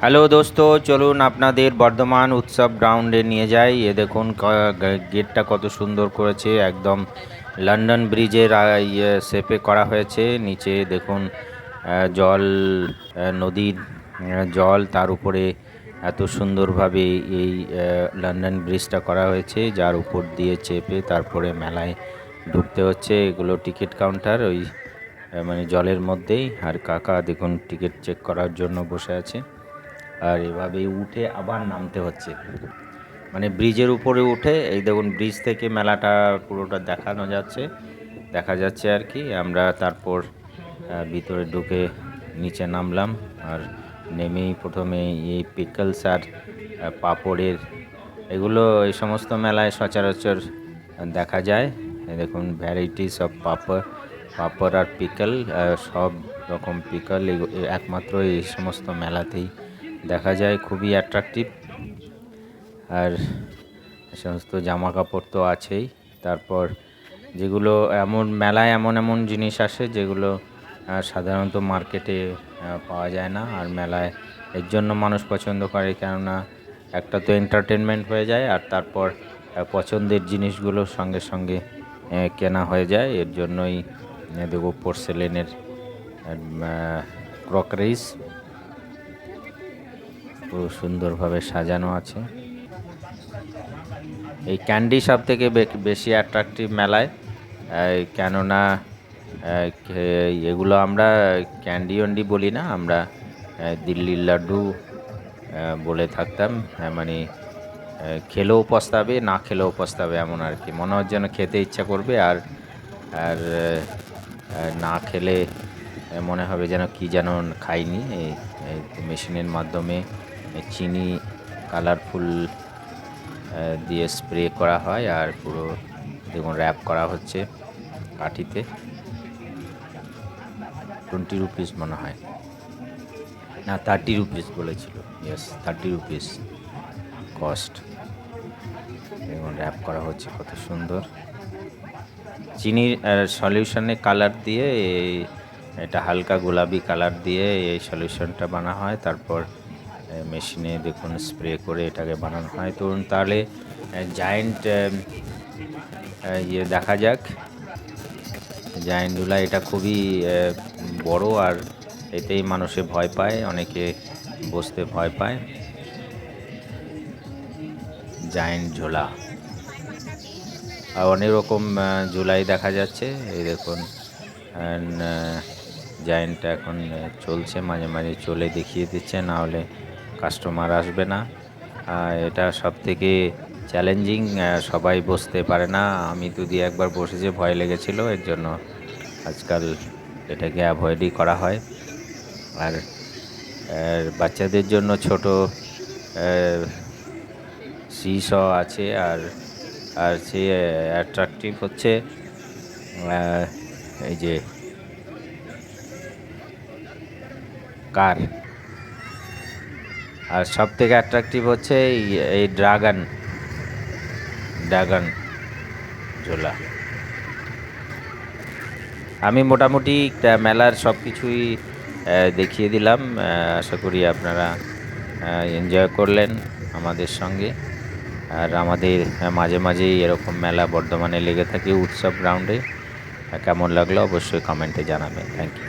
Hello দোস্ত, চলুন আপনাদের বর্ধমান উৎসব গ্রাউন্ডে নিয়ে যাই। এ দেখুন গেটটা কত সুন্দর করেছে, একদম লন্ডন ব্রিজের ইয়ে শেপে করা হয়েছে। নিচে দেখুন জল নদীর জল, তার উপরে এত সুন্দরভাবে এই লন্ডন ব্রিজটা করা হয়েছে, যার উপর দিয়ে চেপে তারপরে মেলায় ঢুকতে হচ্ছে। এগুলো টিকিট কাউন্টার, ওই মানে জলের মধ্যেই। আর কাকা, দেখুন, টিকিট চেক করার জন্য বসে আছে। আর এভাবে উঠে আবার নামতে হচ্ছে। মানে ব্রিজের উপরে উঠে, এই দেখুন ব্রিজ থেকে মেলাটা পুরোটা দেখানো যাচ্ছে। দেখা যাচ্ছে আর কি, আমরা তারপর ভিতরে ঢুকে নিচে নামলাম আর নেমেই প্রথমে এই পিকলস আর পাপড়ের, এগুলো এই সমস্ত মেলায় সচরাচর দেখা যায়। দেখুন ভ্যারাইটিস অফ পাপড় পাপড় আর পিকল সব রকম পিকল একমাত্র এই সমস্ত মেলাতেই দেখা যায় খুবই অ্যাট্রাকটিভ আর সমস্ত জামা কাপড় তো আছেই। তারপর যেগুলো এমন, মেলায় এমন এমন জিনিস আসে যেগুলো সাধারণত মার্কেটে পাওয়া যায় না। আর মেলায় এর জন্য মানুষ পছন্দ করে, কেননা একটা তো এন্টারটেনমেন্ট হয়ে যায় আর তারপর পছন্দের জিনিসগুলো সঙ্গে সঙ্গে কেনা হয়ে যায়। এর জন্যই দেখো পোর্সেলেনের ক্রকারিজ পুরো সুন্দরভাবে সাজানো আছে। এই ক্যান্ডি সব থেকে বেশি অ্যাট্রাকটিভ মেলায়। কেননা এগুলো আমরা ক্যান্ডি ওন্ডি বলি না, আমরা দিল্লির লাড্ডু বলে থাকতাম। মানে খেলেও পস্তাবে, না খেলেও পস্তাবে এমন আর কি। মনে হয় যেন খেতে ইচ্ছা করবে আর আর না খেলে মনে হবে যেন কি যেন খাইনি। এই মেশিনের মাধ্যমে চিনি কালারফুল দিয়ে স্প্রে করা হয় আর পুরো দেখুন র্যাপ করা হচ্ছে কাঠিতে। টোয়েন্টি রুপিস মনে হয়। না থার্টি রুপিস বলেছিল। ইয়েস থার্টি রুপিস কস্ট দেখুন র্যাপ করা হচ্ছে কত সুন্দর। চিনির সলিউশনে কালার দিয়ে এটা হালকা গোলাপি কালার দিয়ে এই সলিউশনটা বানা হয়। তারপর মেশিনে দেখুন স্প্রে করে এটাকে বানানো হয়। তো তাহলে জায়েন্ট ইয়ে দেখা যাক। জায়েন্ট ডুলা এটা খুবই বড় আর এতেই মানুষে ভয় পায়, অনেকে বসতে ভয় পায়। জায়েন্ট ঝোলা। আর অনেক রকম ঝুলাই দেখা যাচ্ছে। এই দেখুন জায়েন্টটা এখন চলছে, মাঝে মাঝে চলে দেখিয়ে দিচ্ছে, না হলে কাস্টমার আসবে না। এটা সব থেকে চ্যালেঞ্জিং সবাই বসতে পারে না। আমি দিয়ে একবার বসেছে, ভয় লেগেছিল, এর জন্য আজকাল এটাকে অ্যাভয়েডই করা হয়। আর বাচ্চাদের জন্য ছোট সিস আছে, আর আর সে অ্যাট্রাকটিভ হচ্ছে এই যে কার আর সব থেকে অ্যাট্রাকটিভ হচ্ছে এই ড্রাগন ড্রাগন ঝোলা। আমি মোটামুটি মেলার সব কিছুই দেখিয়ে দিলাম আশা করি আপনারা এনজয় করলেন আমাদের সঙ্গে। আর আমাদের মাঝে মাঝেই এরকম মেলা বর্ধমানে লেগে থাকে উৎসব গ্রাউন্ডে কেমন লাগল অবশ্যই কমেন্টে জানাবেন। Thank you